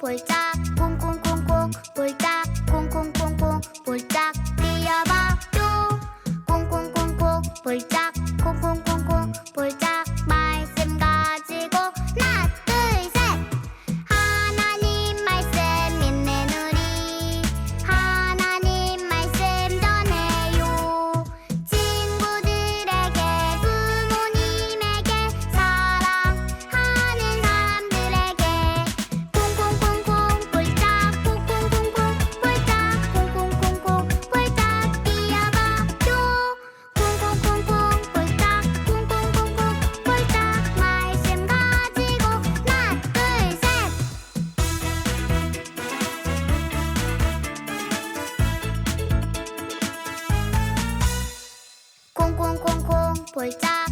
볼짝 꽁꽁꽁꽁 볼짝 꽁꽁꽁꽁 볼짝 뛰어봐 뿅 꽁꽁꽁꽁 볼짝 꽁꽁꽁꽁 볼짝 回家。